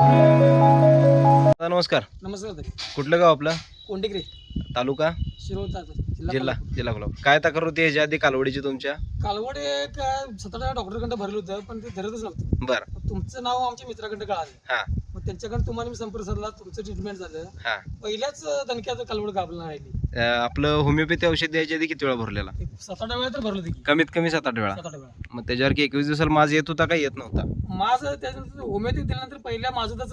नमस्कार. नमस्कार. कुठलं गाव आपलं? कोंडिग्रे तालुका? शिरोळ जिल्हा. जिल्हा कोल्हापूर. काय तक्रार होती ह्याच्या आधी कालवडीची तुमच्या? कालवड एक सतरा डॉक्टरकडे भरलं होतं पण ते धरतच नव्हतं. बर. तुमचं नाव आमच्या मित्राकडे कळालं. हा. मग त्यांच्याकडे तुम्हाला मी संपर्क साधला तुमचं ट्रीटमेंट झालं. हा. पहिल्याच दणक्यात कालवड गाभला राहिली. अं, आपलं होमिओपॅथी औषध द्यायच्या आधी किती वेळा भरलेला? एक सात आठ वेळा तर भरलं की. कमीत कमी सात आठ वेळा. सात आठ वेळा. मग त्याच्यावर की एकवीस दिवसाला माझ येत होता का येत नव्हता? माझं दिल्यानंतर पहिल्या माझं त्याच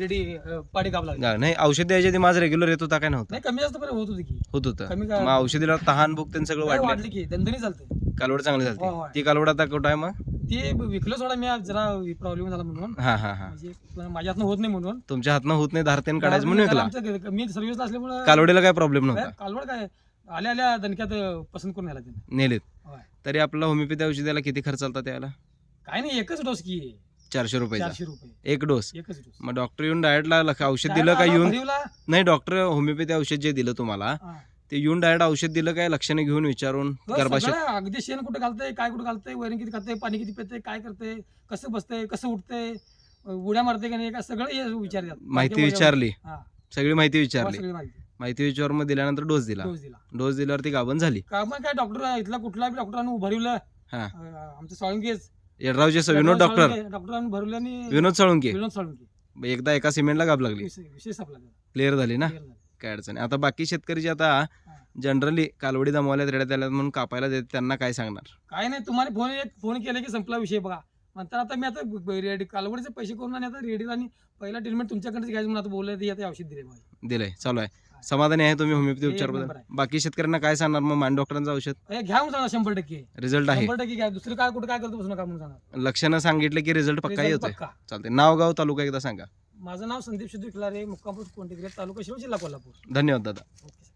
रेडी पाडी लागली. नाही औषध द्यायच्या आधी माझ रेग्युलर येत होता काय नव्हता? नाही कमी जास्त होत होती की. होत होतं. कमी काय- मग औषधीला तहान भूक त्यांनी सगळं वाढली? की चालते कालवड चांगली झाली. ती कालवड आता कुठं आहे मग? ते विकलं सोडा मी जरा प्रॉब्लेम झाला म्हणून. हा हा हा. म्हणजे माझ्या हातनं होत नाही म्हणून. तुमच्या हातनं होत नाही धारतेन काढायचं म्हणून विकला? आमचं- मी सर्व्हिस असल्यामुळे कालवडीला काय प्रॉब्लेम नव्हता? कालवड काय? आल्या आल्या दणक्यात पसंत करून आला त्याने नेलीत. होय. तरी आपला होमिओपॅथी औषधाला किती खर्च आलता त्याला? काय नाही एकच डोस की. चारशे रुपयाचा. चारशे रुपये. एक डोस एकच डोस मग डॉक्टर येऊन डायरेक्ट औषध दिलं का येऊन? भरीवला? नाही डॉक्टर होमिओपॅथी औषध जे दिलं तुम्हाला हा. ते येऊन डायरेक्ट औषध दिलं काय लक्षणे घेऊन विचारून गर्भाशय सगळं अगदी शेण कुठे घालतंय काय कुठे घालतंय वैरण किती खातंय पाणी किती पितंय काय करतंय कसं बसतंय कसं उठतंय उड्या मारते का नाही का सगळं हे विचारतात. माहिती विचारली. हा. सगळी माहिती तेव्हा विचारली. सगळी माहिती. माहिती विचारून मग दिल्यानंतर डोस दिला. डोस दिला. डोस दिल्यावर ती गाभण झाली. का मग काय डॉक्टर इथला कुठला बी डॉक्टरांनी भरवलं हा. आमचं साळुंकेच. येडरावचे विनोद डॉक्टर डॉक्टरांनी भरवलं आणि विनोद साळुंके. विनोद साळुंके. एकदा एका सिमेंटला गाभ लागली. विषय विषय संपला त्याचा. क्लिअर झाली ना? Clear झालं. काय अडचण. आता बाकी शेतकरी जे आता जनरली कालवडी दमवल्यात रेड्यात आल्यात म्हणून कापायला देत त्यांना काय सांगणार? काय नाही तुम्हाला फोन एक फोन केला की संपला विषय बघा. नंतर आता मी आता रेडी कालवडीचे पैसे करून आणि आता रेडी आणि पहिला ट्रीटमेंट तुमच्याकडेच घ्यायचं म्हणून आता बोलले ते आता औषध दिले दिलंय चालू आहे. समाधानी आहे तुम्ही होमिओपॅथी उपचार. बाकी शेतकऱ्यांना काय सांगणार मग? मान डॉक्टरांचं औषध? घ्या म्हणून सांगा शंभर टक्के. रिझल्ट आहे. शंभर टक्के घ्या. दुसरं काय कुठं काय करतो म्हणून सांगा. लक्षणं सांगितलं की रिझल्ट पक्का पक्का. चालते नाव गाव तालुका एकदा सांगा. माझं नाव संदीप सिद्धू खिलारे मुक्कामपूर कोंटिग्रे तालुका शिरो जिल्हा कोल्हापूर. धन्यवाद दादा. ओके